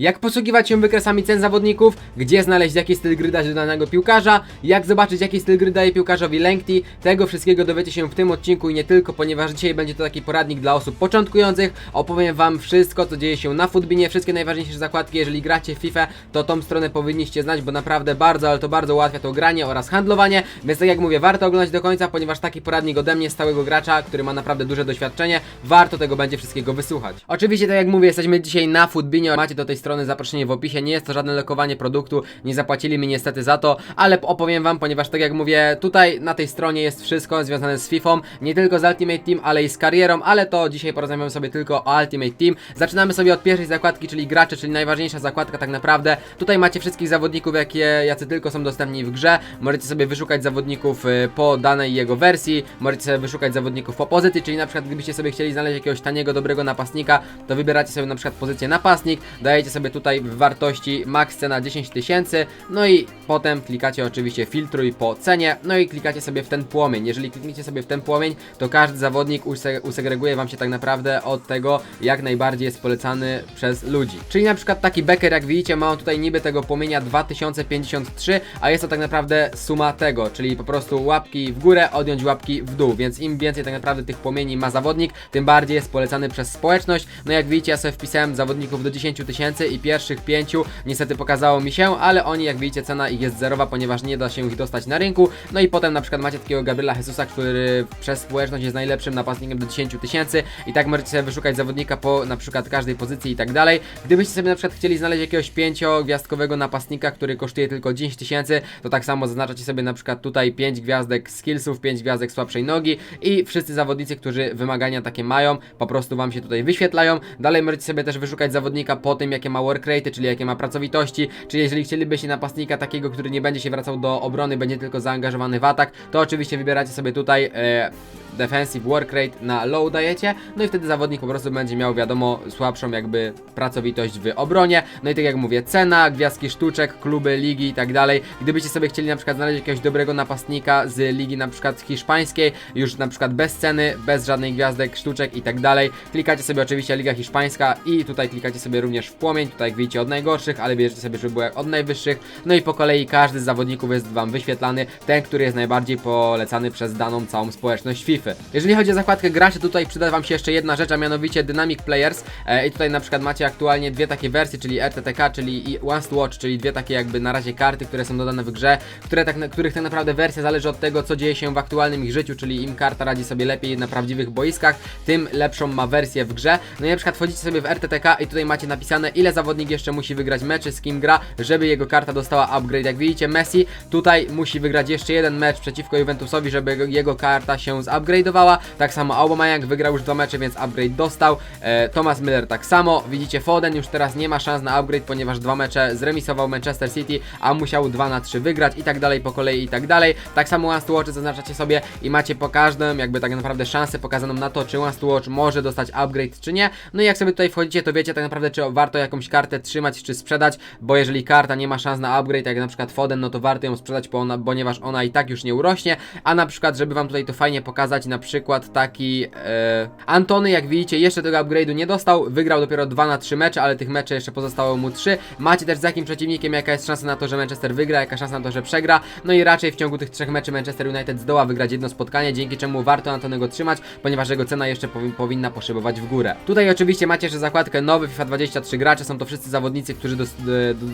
Jak posługiwać się wykresami cen zawodników, gdzie znaleźć jaki styl gry dać do danego piłkarza, jak zobaczyć jaki styl gry daje piłkarzowi Lengty, tego wszystkiego dowiecie się w tym odcinku i nie tylko, ponieważ dzisiaj będzie to taki poradnik dla osób początkujących. Opowiem wam wszystko co dzieje się na Footbinie, wszystkie najważniejsze zakładki, jeżeli gracie w FIFA, to tą stronę powinniście znać, bo naprawdę bardzo, ale to bardzo ułatwia to granie oraz handlowanie, więc tak jak mówię, warto oglądać do końca, ponieważ taki poradnik ode mnie, stałego gracza, który ma naprawdę duże doświadczenie, warto tego będzie wszystkiego wysłuchać. Oczywiście, tak jak mówię, jesteśmy dzisiaj na Footbinie, macie do tej strony zaproszenie w opisie, nie jest to żadne lokowanie produktu, nie zapłacili mi niestety za to, ale opowiem wam, ponieważ tak jak mówię, tutaj na tej stronie jest wszystko związane z FIFA, nie tylko z Ultimate Team, ale i z karierą, ale to dzisiaj porozmawiamy sobie tylko o Ultimate Team. Zaczynamy sobie od pierwszej zakładki, czyli gracze, czyli najważniejsza zakładka tak naprawdę. Tutaj macie wszystkich zawodników, jakie, jacy tylko są dostępni w grze. Możecie sobie wyszukać zawodników y, po danej jego wersji, możecie sobie wyszukać zawodników po pozycji, czyli na przykład gdybyście sobie chcieli znaleźć jakiegoś taniego, dobrego napastnika, to wybieracie sobie na przykład pozycję napastnik, dajecie sobie tutaj w wartości max cena 10 tysięcy, no i potem klikacie oczywiście filtruj po cenie, no i klikacie sobie w ten płomień. Jeżeli klikniecie sobie w ten płomień, to każdy zawodnik use usegreguje wam się tak naprawdę od tego, jak najbardziej jest polecany przez ludzi. Czyli na przykład taki Becker, jak widzicie, ma on tutaj niby tego płomienia 2053, a jest to tak naprawdę suma tego, czyli po prostu łapki w górę, odjąć łapki w dół, więc im więcej tak naprawdę tych płomieni ma zawodnik, tym bardziej jest polecany przez społeczność. No jak widzicie, ja sobie wpisałem zawodników do 10 tysięcy i pierwszych pięciu niestety pokazało mi się, ale oni jak widzicie cena ich jest zerowa, ponieważ nie da się ich dostać na rynku. No i potem na przykład macie takiego Gabriela Jesusa, który przez społeczność jest najlepszym napastnikiem do 10 tysięcy i tak możecie sobie wyszukać zawodnika po na przykład każdej pozycji i tak dalej. Gdybyście sobie na przykład chcieli znaleźć jakiegoś pięciogwiazdkowego napastnika, który kosztuje tylko 10 tysięcy, to tak samo zaznaczacie sobie na przykład tutaj 5 gwiazdek skillsów, 5 gwiazdek słabszej nogi i wszyscy zawodnicy, którzy wymagania takie mają, po prostu wam się tutaj wyświetlają. Dalej możecie sobie też wyszukać zawodnika po tym, jakie ma work rate, czyli jakie ma pracowitości, czyli jeżeli chcielibyście napastnika takiego, który nie będzie się wracał do obrony, będzie tylko zaangażowany w atak, to oczywiście wybieracie sobie tutaj e, defensive work rate na low dajecie, no i wtedy zawodnik po prostu będzie miał wiadomo słabszą jakby pracowitość w obronie, no i tak jak mówię, cena, gwiazdki sztuczek, kluby, ligi i tak dalej. Gdybyście sobie chcieli na przykład znaleźć jakiegoś dobrego napastnika z ligi na przykład hiszpańskiej, już na przykład bez ceny, bez żadnej gwiazdek, sztuczek i tak dalej, klikacie sobie oczywiście Liga Hiszpańska i tutaj klikacie sobie również w płomień, tutaj jak widzicie od najgorszych, ale bierzecie sobie, żeby było jak od najwyższych, no i po kolei każdy z zawodników jest wam wyświetlany, ten, który jest najbardziej polecany przez daną całą społeczność FIFA. Jeżeli chodzi o zakładkę graczy, tutaj przyda wam się jeszcze jedna rzecz, a mianowicie Dynamic Players e, i tutaj na przykład macie aktualnie dwie takie wersje, czyli RTTK, czyli i Once Watch, czyli dwie takie jakby na razie karty, które są dodane w grze, które tak, na- których tak naprawdę wersja zależy od tego, co dzieje się w aktualnym ich życiu, czyli im karta radzi sobie lepiej na prawdziwych boiskach, tym lepszą ma wersję w grze. No i na przykład wchodzicie sobie w RTTK i tutaj macie napisane, ile zawodnik jeszcze musi wygrać meczy, z kim gra, żeby jego karta dostała upgrade. Jak widzicie, Messi tutaj musi wygrać jeszcze jeden mecz przeciwko Juventusowi, żeby jego- karta się zupgrade'owała. Tak samo Aubameyang wygrał już dwa mecze, więc upgrade dostał. E, Thomas Müller tak samo. Widzicie, Foden już teraz nie ma szans na upgrade, ponieważ dwa mecze zremisował Manchester City, a musiał 2 na 3 wygrać i tak dalej po kolei i tak dalej. Tak samo Once to Watch zaznaczacie sobie i macie po każdym jakby tak naprawdę szansę pokazaną na to, czy Once to Watch może dostać upgrade czy nie. No i jak sobie tutaj wchodzicie, to wiecie tak naprawdę, czy warto jakąś kartę trzymać, czy sprzedać, bo jeżeli karta nie ma szans na upgrade, jak na przykład Foden, no to warto ją sprzedać, bo ona, ponieważ ona i tak już nie urośnie, a na przykład, żeby wam tutaj to fajnie pokazać, na przykład taki e, Antony, jak widzicie, jeszcze tego upgrade'u nie dostał, wygrał dopiero 2 na 3 mecze, ale tych meczy jeszcze pozostało mu 3. Macie też z jakim przeciwnikiem, jaka jest szansa na to, że Manchester wygra, jaka szansa na to, że przegra, no i raczej w ciągu tych trzech meczy Manchester United zdoła wygrać jedno spotkanie, dzięki czemu warto Antonego trzymać, ponieważ jego cena jeszcze powi powinna poszybować w górę. Tutaj oczywiście macie jeszcze zakładkę nowy FIFA 23 gracze, są to wszyscy zawodnicy, którzy d-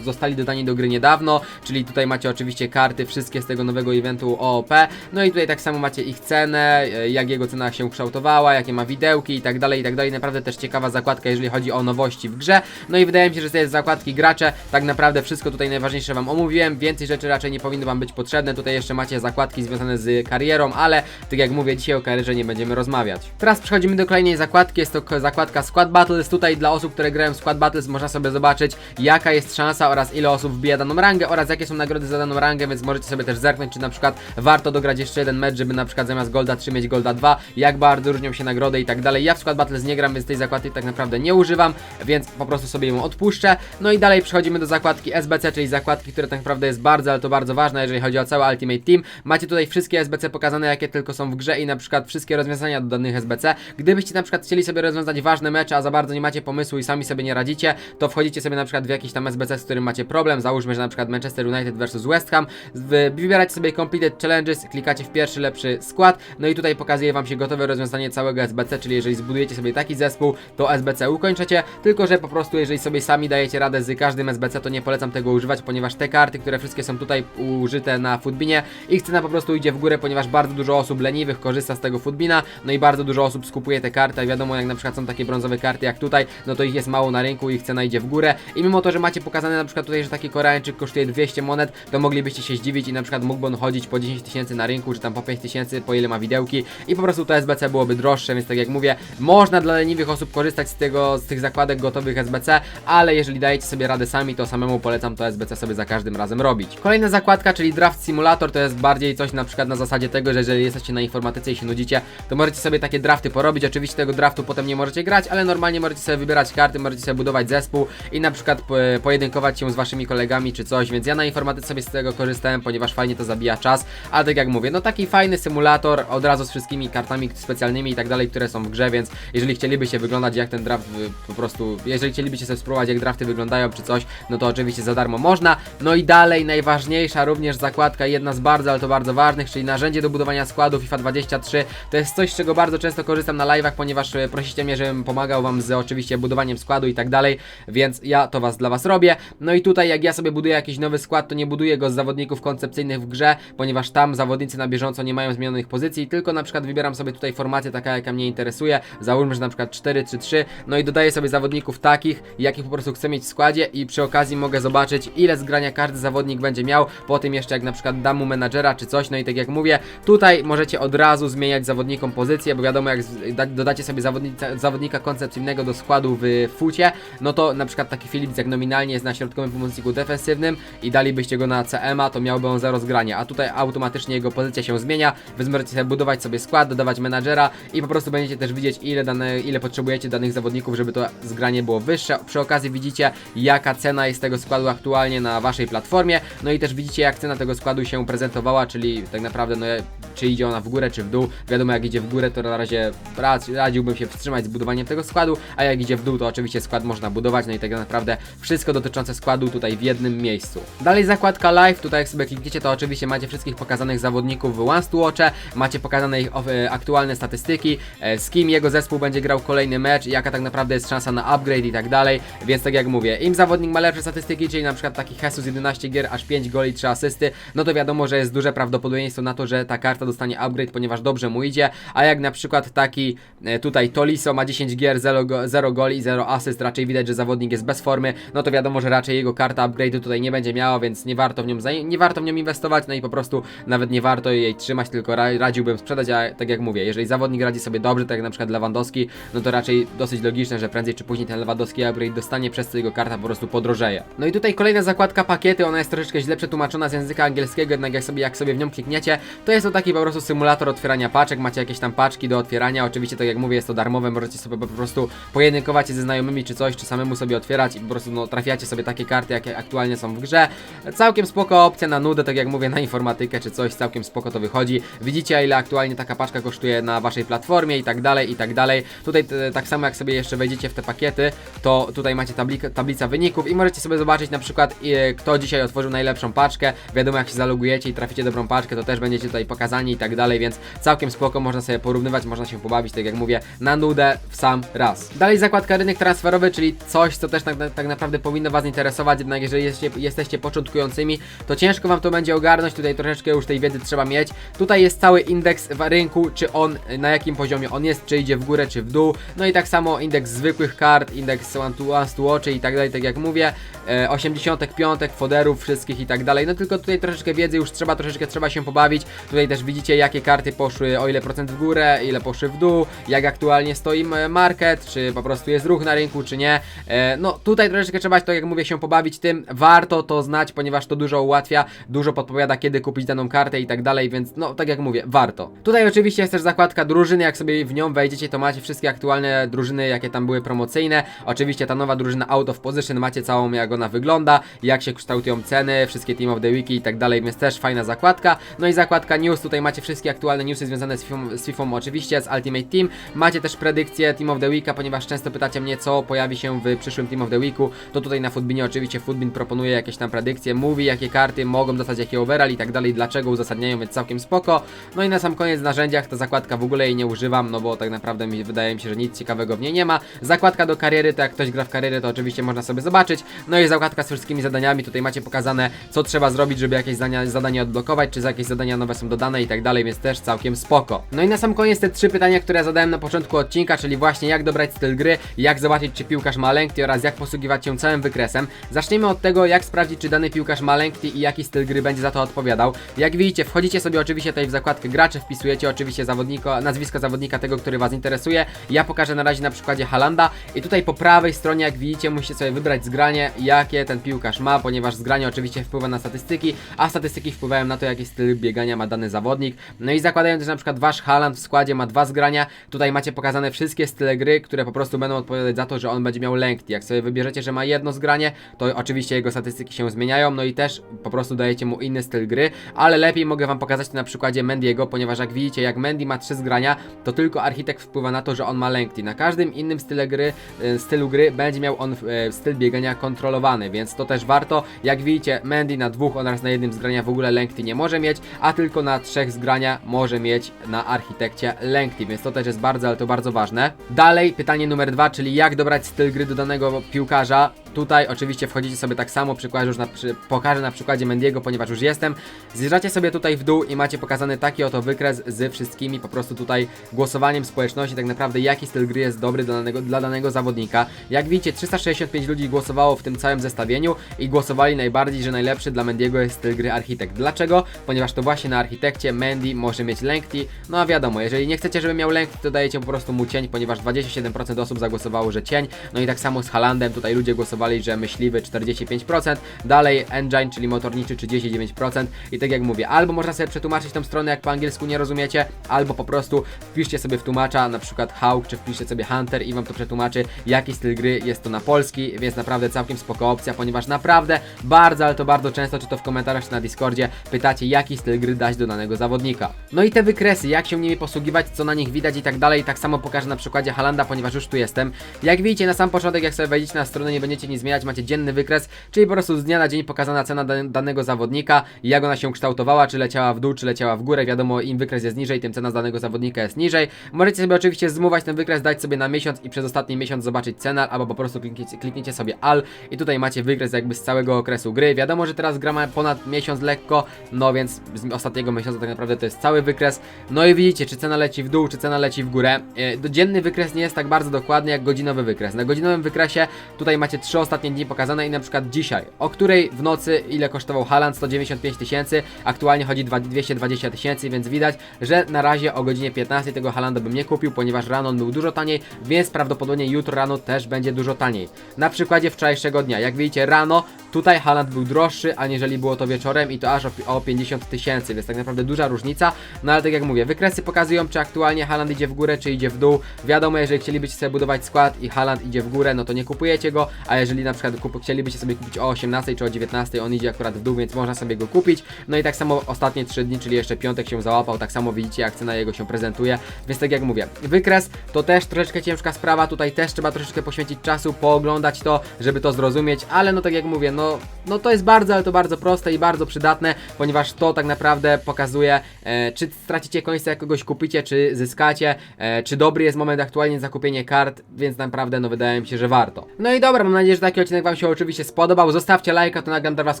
zostali dodani do gry niedawno, czyli tutaj macie oczywiście karty wszystkie z tego nowego eventu OOP, no i tutaj tak samo macie ich cenę, e, jak jego cena się kształtowała, jakie ma widełki i tak dalej, i tak dalej. Naprawdę też ciekawa zakładka, jeżeli chodzi o nowości w grze. No i wydaje mi się, że to jest zakładki gracze. Tak naprawdę wszystko tutaj najważniejsze Wam omówiłem. Więcej rzeczy raczej nie powinno Wam być potrzebne. Tutaj jeszcze macie zakładki związane z karierą, ale tak jak mówię, dzisiaj o karierze nie będziemy rozmawiać. Teraz przechodzimy do kolejnej zakładki. Jest to zakładka Squad Battles. Tutaj dla osób, które grają w Squad Battles można sobie zobaczyć, jaka jest szansa oraz ile osób wbija daną rangę oraz jakie są nagrody za daną rangę, więc możecie sobie też zerknąć, czy na przykład warto dograć jeszcze jeden mecz, żeby na przykład zamiast Golda 3 mieć Golda 2, jak bardzo różnią się nagrody i tak dalej. Ja w Squad Battles nie gram, więc tej zakładki tak naprawdę nie używam, więc po prostu sobie ją odpuszczę. No i dalej przechodzimy do zakładki SBC, czyli zakładki, która tak naprawdę jest bardzo, ale to bardzo ważna, jeżeli chodzi o cały Ultimate Team. Macie tutaj wszystkie SBC pokazane, jakie tylko są w grze i na przykład wszystkie rozwiązania do danych SBC. Gdybyście na przykład chcieli sobie rozwiązać ważne mecze, a za bardzo nie macie pomysłu i sami sobie nie radzicie, to wchodzicie sobie na przykład w jakiś tam SBC, z którym macie problem, załóżmy, że na przykład Manchester United vs West Ham, wy- wybieracie sobie Completed Challenges, klikacie w pierwszy lepszy skład, no i tutaj pokazuje wam się gotowe rozwiązanie całego SBC, czyli jeżeli zbudujecie sobie taki zespół, to SBC ukończycie, tylko że po prostu jeżeli sobie sami dajecie radę z każdym SBC, to nie polecam tego używać, ponieważ te karty, które wszystkie są tutaj użyte na Footbinie, ich cena po prostu idzie w górę, ponieważ bardzo dużo osób leniwych korzysta z tego Footbina, no i bardzo dużo osób skupuje te karty, a wiadomo jak na przykład są takie brązowe karty jak tutaj, no to ich jest mało na rynku, ich cena idzie w górę i mimo to, że macie pokazane na przykład tutaj, że taki Koreańczyk kosztuje 200 monet, to moglibyście się zdziwić i na przykład mógłby on chodzić po 10 tysięcy na rynku, czy tam po 5 tysięcy, po ile ma widełki i po prostu to SBC byłoby droższe, więc tak jak mówię, można dla leniwych osób korzystać z tego, z tych zakładek gotowych SBC, ale jeżeli dajecie sobie radę sami, to samemu polecam to SBC sobie za każdym razem robić. Kolejna zakładka, czyli Draft Simulator, to jest bardziej coś na przykład na zasadzie tego, że jeżeli jesteście na informatyce i się nudzicie, to możecie sobie takie drafty porobić. Oczywiście tego draftu potem nie możecie grać, ale normalnie możecie sobie wybierać karty, możecie sobie budować zespół i na przykład po- pojedynkować się z waszymi kolegami czy coś, więc ja na informatyce sobie z tego korzystałem, ponieważ fajnie to zabija czas, ale tak jak mówię, no taki fajny symulator, od razu wszystkimi kartami specjalnymi i tak dalej, które są w grze, więc jeżeli chcielibyście wyglądać jak ten draft y, po prostu, jeżeli chcielibyście sobie spróbować jak drafty wyglądają czy coś, no to oczywiście za darmo można. No i dalej najważniejsza również zakładka, jedna z bardzo, ale to bardzo ważnych, czyli narzędzie do budowania składu FIFA 23. To jest coś, z czego bardzo często korzystam na live'ach, ponieważ e, prosicie mnie, żebym pomagał wam z oczywiście budowaniem składu i tak dalej, więc ja to was dla was robię. No i tutaj jak ja sobie buduję jakiś nowy skład, to nie buduję go z zawodników koncepcyjnych w grze, ponieważ tam zawodnicy na bieżąco nie mają zmienionych pozycji, tylko na przykład wybieram sobie tutaj formację taka, jaka mnie interesuje. Załóżmy, że na przykład 4-3-3, no i dodaję sobie zawodników takich, jakich po prostu chcę mieć w składzie i przy okazji mogę zobaczyć, ile zgrania każdy zawodnik będzie miał. Po tym jeszcze jak na przykład dam mu menadżera czy coś, no i tak jak mówię, tutaj możecie od razu zmieniać zawodnikom pozycję, bo wiadomo, jak da, dodacie sobie zawodnika, zawodnika koncepcyjnego do składu w fucie, no to na przykład taki Philips jak nominalnie jest na środkowym pomocniku defensywnym i dalibyście go na CMA, to miałby on zero zgrania, a tutaj automatycznie jego pozycja się zmienia, wy sobie budować sobie skład, dodawać menadżera i po prostu będziecie też widzieć ile, dane, ile potrzebujecie danych zawodników, żeby to zgranie było wyższe. Przy okazji widzicie jaka cena jest tego składu aktualnie na waszej platformie, no i też widzicie jak cena tego składu się prezentowała, czyli tak naprawdę no, czy idzie ona w górę, czy w dół. Wiadomo, jak idzie w górę, to na razie rad- radziłbym się wstrzymać z budowaniem tego składu, a jak idzie w dół, to oczywiście skład można budować, no i tak naprawdę wszystko dotyczące składu tutaj w jednym miejscu. Dalej zakładka live, tutaj jak sobie klikniecie, to oczywiście macie wszystkich pokazanych zawodników w Once to Watche, macie pokazane ich e, aktualne statystyki, e, z kim jego zespół będzie grał kolejny mecz, jaka tak naprawdę jest szansa na upgrade i tak dalej, więc tak jak mówię, im zawodnik ma lepsze statystyki, czyli na przykład taki Jesus 11 gier, aż 5 goli, 3 asysty, no to wiadomo, że jest duże prawdopodobieństwo na to, że ta karta dostanie upgrade, ponieważ dobrze mu idzie, a jak na przykład taki e, tutaj Toliso ma 10 gier, 0, go, 0 goli, 0 asyst, raczej widać, że zawodnik jest bez formy, no to wiadomo, że raczej jego karta upgrade'u tutaj nie będzie miała, więc nie warto w nią nie warto w nią inwestować, no i po prostu nawet nie warto jej trzymać, tylko ra radziłbym sprzedać, tak jak mówię, jeżeli zawodnik radzi sobie dobrze, tak jak na przykład Lewandowski, no to raczej dosyć logiczne, że prędzej czy później ten Lewandowski upgrade dostanie, przez co jego karta po prostu podrożeje. No i tutaj kolejna zakładka pakiety, ona jest troszeczkę źle przetłumaczona z języka angielskiego, jednak jak sobie, jak sobie w nią klikniecie, to jest to taki po prostu symulator otwierania paczek, macie jakieś tam paczki do otwierania, oczywiście tak jak mówię, jest to darmowe, możecie sobie po prostu pojedynkować się ze znajomymi czy coś, czy samemu sobie otwierać i po prostu no, trafiacie sobie takie karty, jakie aktualnie są w grze. Całkiem spoko opcja na nudę, tak jak mówię, na informatykę czy coś, całkiem spoko to wychodzi. Widzicie ile aktualnie taka paczka kosztuje na waszej platformie i tak dalej, i tak dalej. Tutaj t- tak samo jak sobie jeszcze wejdziecie w te pakiety, to tutaj macie tabli- tablica wyników i możecie sobie zobaczyć na przykład e, kto dzisiaj otworzył najlepszą paczkę. Wiadomo jak się zalogujecie i traficie dobrą paczkę, to też będziecie tutaj pokazani i tak dalej, więc całkiem spoko, można sobie porównywać, można się pobawić, tak jak mówię, na nudę w sam raz. Dalej zakładka rynek transferowy, czyli coś, co też tak, tak naprawdę powinno Was interesować, jednak jeżeli jesteście, jesteście początkującymi, to ciężko Wam to będzie ogarnąć, tutaj troszeczkę już tej wiedzy trzeba mieć. Tutaj jest cały indeks rynku, czy on, na jakim poziomie on jest, czy idzie w górę, czy w dół, no i tak samo indeks zwykłych kart, indeks one to, one to watch i tak dalej, tak jak mówię, e, 85, foderów wszystkich i tak dalej, no tylko tutaj troszeczkę wiedzy już trzeba, troszeczkę trzeba się pobawić, tutaj też widzicie jakie karty poszły, o ile procent w górę, ile poszły w dół, jak aktualnie stoi market, czy po prostu jest ruch na rynku, czy nie, e, no tutaj troszeczkę trzeba, tak jak mówię, się pobawić tym, warto to znać, ponieważ to dużo ułatwia, dużo podpowiada, kiedy kupić daną kartę i tak dalej, więc no, tak jak mówię, warto. Tutaj oczywiście jest też zakładka drużyny, jak sobie w nią wejdziecie, to macie wszystkie aktualne drużyny, jakie tam były promocyjne, oczywiście ta nowa drużyna Out of Position, macie całą jak ona wygląda, jak się kształtują ceny, wszystkie Team of the Wiki i tak dalej, więc też fajna zakładka, no i zakładka News, tutaj macie wszystkie aktualne newsy związane z FIFA, z FIFA oczywiście, z Ultimate Team, macie też predykcje Team of the Weeka, ponieważ często pytacie mnie, co pojawi się w przyszłym Team of the Weeku, to tutaj na Footbinie oczywiście Footbin proponuje jakieś tam predykcje, mówi jakie karty mogą dostać jaki overall i tak dalej, dlaczego uzasadniają, więc całkiem spoko. No i na sam koniec narzędziach ta zakładka w ogóle jej nie używam, no bo tak naprawdę mi wydaje mi się, że nic ciekawego w niej nie ma. Zakładka do kariery, to jak ktoś gra w karierę, to oczywiście można sobie zobaczyć. No i zakładka z wszystkimi zadaniami, tutaj macie pokazane, co trzeba zrobić, żeby jakieś zadania, zadanie odblokować, czy jakieś zadania nowe są dodane i tak dalej, więc też całkiem spoko. No i na sam koniec te trzy pytania, które zadałem na początku odcinka, czyli właśnie jak dobrać styl gry, jak zobaczyć, czy piłkarz ma lengthy oraz jak posługiwać się całym wykresem. Zacznijmy od tego, jak sprawdzić, czy dany piłkarz ma lengthy i jaki styl gry będzie za to odpowiadał. Jak widzicie, wchodzicie sobie oczywiście tutaj w zakładkę gracze, wpisujecie oczywiście zawodnika, nazwisko zawodnika tego, który Was interesuje. Ja pokażę na razie na przykładzie Halanda i tutaj po prawej stronie, jak widzicie, musicie sobie wybrać zgranie, jakie ten piłkarz ma, ponieważ zgranie oczywiście wpływa na statystyki, a statystyki wpływają na to, jaki styl biegania ma dany zawodnik. No i zakładając, że na przykład Wasz Haland w składzie ma dwa zgrania, tutaj macie pokazane wszystkie style gry, które po prostu będą odpowiadać za to, że on będzie miał lengthy. Jak sobie wybierzecie, że ma jedno zgranie, to oczywiście jego statystyki się zmieniają, no i też po prostu dajecie mu inny styl gry, ale lepiej mogę Wam pokazać to na przykładzie Mendiego, ponieważ jak widzicie, jak Mendy ma trzy zgrania, to tylko architekt wpływa na to, że on ma lengthy. Na każdym innym style gry, e, stylu gry będzie miał on e, styl biegania kontrolowany, więc to też warto. Jak widzicie, Mendy na dwóch oraz na jednym zgrania w ogóle lengthy nie może mieć, a tylko na trzech zgrania może mieć na architekcie lengthy, więc to też jest bardzo, ale to bardzo ważne. Dalej, pytanie numer dwa, czyli jak dobrać styl gry do danego piłkarza. Tutaj oczywiście wchodzicie sobie tak samo, przykładzie już na, przy, pokażę na przykładzie Mendiego, ponieważ już jestem. Zjeżdżacie sobie tutaj w dół i macie pokazany taki oto wykres z wszystkimi po prostu tutaj głosowaniem społeczności, tak naprawdę jaki styl gry jest dobry dla danego, dla danego zawodnika. Jak widzicie, 365 ludzi głosowało w tym całym zestawieniu i głosowali najbardziej, że najlepszy dla Mendiego jest styl gry architekt. Dlaczego? Ponieważ to właśnie na architekcie Mendy może mieć lengthy. No a wiadomo, jeżeli nie chcecie, żeby miał lengthy, to dajecie po prostu mu cień, ponieważ 27% osób zagłosowało, że cień. No i tak samo z Halandem, tutaj ludzie głosowali, że myśliwy 45%, dalej engine, czyli motorniczy 39% i tak jak mówię, albo można sobie przetłumaczyć tą stronę, jak po angielsku nie rozumiecie, albo po prostu wpiszcie sobie w tłumacza, na przykład Hawk, czy wpiszcie sobie Hunter i wam to przetłumaczy, jaki styl gry jest to na polski, więc naprawdę całkiem spoko opcja, ponieważ naprawdę bardzo, ale to bardzo często, czy to w komentarzach, czy na Discordzie, pytacie, jaki styl gry dać do danego zawodnika. No i te wykresy, jak się nimi posługiwać, co na nich widać i tak dalej, tak samo pokażę na przykładzie Halanda, ponieważ już tu jestem. Jak widzicie, na sam początek, jak sobie wejdziecie na stronę, nie będziecie nic zmieniać, macie dzienny wykres, czyli po prostu z dnia na dzień pokazana cena dan- danego zawodnika, jak ona się kształtowała, czy leciała w dół, czy leciała w górę. Wiadomo, im wykres jest niżej, tym cena z danego zawodnika jest niżej. Możecie sobie oczywiście zmuwać ten wykres, dać sobie na miesiąc i przez ostatni miesiąc zobaczyć cenę, albo po prostu klikniecie, klikniecie sobie AL i tutaj macie wykres jakby z całego okresu gry. Wiadomo, że teraz gra ma ponad miesiąc lekko, no więc z ostatniego miesiąca tak naprawdę to jest cały wykres. No i widzicie, czy cena leci w dół, czy cena leci w górę. Yy, dzienny wykres nie jest tak bardzo dokładny jak godzinowy wykres. Na godzinowym wykresie tutaj macie trzy ostatnie dni pokazane i na przykład dzisiaj, o której w nocy ile kosztował Haland 195 tysięcy, aktualnie chodzi dwa- 220 tysięcy, więc widać, że na razie o godzinie 15 tego Halanda bym nie kupił, ponieważ rano on był dużo taniej, więc prawdopodobnie jutro rano też będzie dużo taniej. Na przykładzie wczorajszego dnia, jak widzicie rano, tutaj Haland był droższy, aniżeli było to wieczorem i to aż o 50 tysięcy, więc tak naprawdę duża różnica, no ale tak jak mówię, wykresy pokazują, czy aktualnie Haland idzie w górę, czy idzie w dół. Wiadomo, jeżeli chcielibyście sobie budować skład i Haland idzie w górę, no to nie kupujecie go, a jeżeli na przykład kup- chcielibyście sobie kupić o 18 czy o 19, on idzie akurat w dół, więc można sobie go kupić. No i tak samo ostatnie 3 dni, czyli jeszcze piątek się załapał, tak samo widzicie jak cena jego się prezentuje. Więc tak jak mówię, wykres to też troszeczkę ciężka sprawa, tutaj też trzeba troszeczkę poświęcić czasu, pooglądać to, żeby to zrozumieć, ale no tak jak mówię, no, no to jest bardzo, ale to bardzo proste i bardzo przydatne, ponieważ to tak naprawdę pokazuje, e, czy stracicie końca jak kogoś kupicie, czy zyskacie, e, czy dobry jest moment aktualnie zakupienie kart, więc naprawdę no wydaje mi się, że warto. No i dobra, mam nadzieję, że taki odcinek Wam się oczywiście spodobał. Zostawcie lajka, to nagram dla Was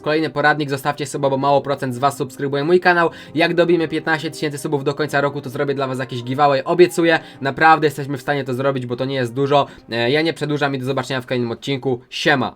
kolejny poradnik, zostawcie suba, bo mało procent z Was subskrybuje mój kanał. Jak dobijemy 15 tysięcy subów do końca roku, to zrobię dla Was jakiś giveaway, obiecuję. Naprawdę jesteśmy w stanie to zrobić, bo to nie jest dużo. E, ja nie przedłużam i do zobaczenia w kolejnym odcinku. Siema!